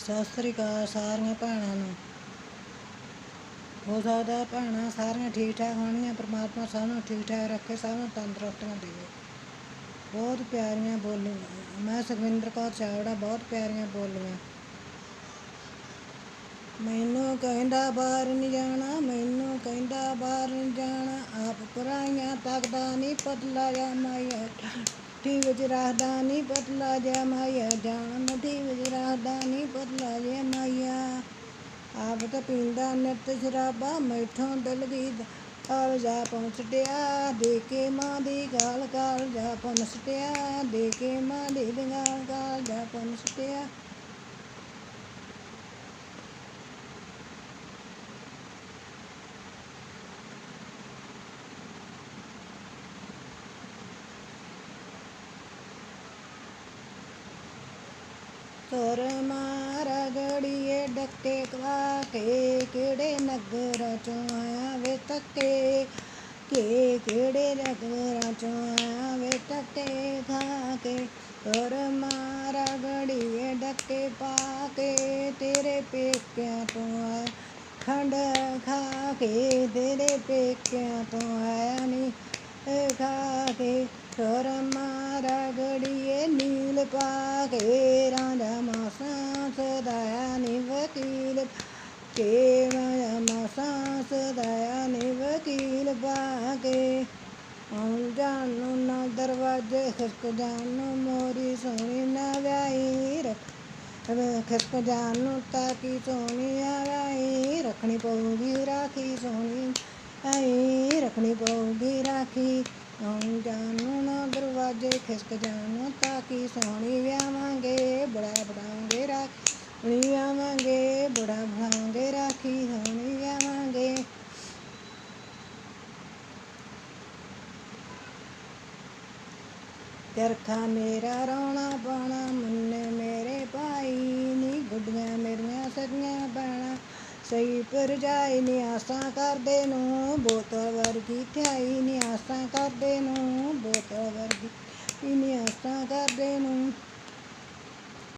ਸਤਿ ਸ੍ਰੀ ਅਕਾਲ ਸਾਰੀਆਂ ਭੈਣਾਂ ਨੂੰ। ਹੋ ਸਕਦਾ ਭੈਣਾਂ ਸਾਰੀਆਂ ਠੀਕ ਠਾਕ ਹੋਣਗੀਆਂ, ਪ੍ਰਮਾਤਮਾ ਸਭ ਨੂੰ ਠੀਕ ਠਾਕ ਰੱਖੇ, ਸਭ ਨੂੰ ਤੰਦਰੁਸਤੀਆਂ ਦੇਵੇ। ਬਹੁਤ ਪਿਆਰੀਆਂ ਬੋਲੀਆਂ। ਮੈਂ ਸੁਖਵਿੰਦਰ ਕੌਰ ਚਾਵੜਾ, ਬਹੁਤ ਪਿਆਰੀਆਂ ਬੋਲੀਆਂ। ਮੈਨੂੰ ਕਹਿੰਦਾ ਬਾਹਰ ਨਹੀਂ ਜਾਣਾ, ਮੈਨੂੰ ਕਹਿੰਦਾ ਬਾਹਰ ਨਹੀਂ ਜਾਣਾ, ਆਪ ਪਰਾਈਆਂ ਤੱਕਦਾ ਨਹੀਂ ਪਤਲਾ ਜਾ ਮਾਇਆ। ਟੀ ਵਿੱਚ ਰੱਖਦਾ ਨਹੀਂ ਪਤਲਾ ਜੈ ਮਾਇਆ ਜਾਣ ਮੁੱਠੀ ਵਿੱਚ ਰੱਖਦਾ ਨਹੀਂ ਪਤਲਾ ਜੈ ਮਾਇਆ। ਆਪ ਤਾਂ ਪੀਂਦਾ ਨਿਤ ਸ਼ਰਾਬਾ ਮੈਠੋਂ ਦਿਲ ਦੀ ਕਾਲ ਜਾ ਪਹੁੰਚਟਿਆ ਦੇ ਕੇ ਮਾਂ ਦੀ ਗਾਲ ਗਾਲ ਜਾ ਪਹੁੰਚਟਿਆ ਦੇ ਕੇ ਮਾਂ ਦੀ ਗਾਲ ਗਾਲ ਜਾ ਪਹੁੰਚਟਿਆ ਤੁਰ ਮਾਰ ਗੜੀਏ ਡੱਕੇ ਕਵਾ ਕੇ, ਕਿਹੜੇ ਨਗਰ ਚੋਂ ਆਇਆ ਵੇ ਤੱਕੇ ਕੇ ਕਿਹੜੇ ਨਗਰ ਚੋਂ ਆਇਆ ਵੇ ਤੱਕੇ ਖਾ ਕੇ ਤੁਰ ਮਾਰ ਗੜੀਏ ਡੱਕੇ ਪਾ ਕੇ, ਤੇਰੇ ਪੇਕਿਆਂ ਤੋਂ ਆਇਆ ਖੰਡ ਖਾ ਕੇ, ਤੇਰੇ ਪੇਕਿਆਂ ਤੋਂ ਆਇਆ ਨੀ ਇਹ ਖਾ ਕੇ ਤੁਰ ਮਾਰਾ ਗੜੀਏ ਨੀਲ ਪਾ ਕੇ ਰਾਂਝਾ ਮਾਸਾਂ ਸਦਾਇਆ ਨੀ ਵਕੀਲ ਕੇ ਮਾਇਆ ਮਾਸਾਂ ਸਦਾਇਆ ਨੀ ਵਕੀਲ ਪਾ ਕੇ ਆਉਣ ਜਾਣ ਨੂੰ ਨਾ ਦਰਵਾਜ਼ੇ ਖਿਸਕ ਜਾਣ ਨੂੰ ਮੋਰੀ ਸੋਹਣੀ ਨਾ ਵਿਆਹੀ ਰੱਖ ਵੇ ਰੱਖਣੀ ਪਊਗੀ ਰਾਖੀ। ਸੋਹਣੀ ਆਈ ਨਾ ਦਰਵਾਜ਼ੇ ਖਿਸਕ ਜਾਣ ਤਾਂ ਕੀ ਸੋਹਣੀ ਵਿਆਵਾਂਗੇ ਬੜਾ ਬੜਾਵਾਂਗੇ ਰਾਖੀ। ਵਿਆਵਾਂਗੇ ਬੜਾ ਬੜਾਵਾਂਗੇ ਰਾਖੀ, ਸੋਹਣੀ ਵਿਆਵਾਂਗੇ ਚਰਖਾ ਮੇਰਾ ਰੋਣਾ ਪਾਣਾ ਮੁੰਨੇ ਮੇਰੇ ਸਹੀ ਪਰ ਜਾਏ ਨੀ ਆਸਾਂ ਕਰਦੇ ਨੂੰ, ਬੋਤਲ ਵਰਗੀ ਥਾਈ ਨੀ ਆਸਾਂ ਕਰਦੇ ਨੂੰ, ਬੋਤਲ ਵਰਗੀ ਨੀ ਆਸਾਂ ਕਰਦੇ ਨੂੰ।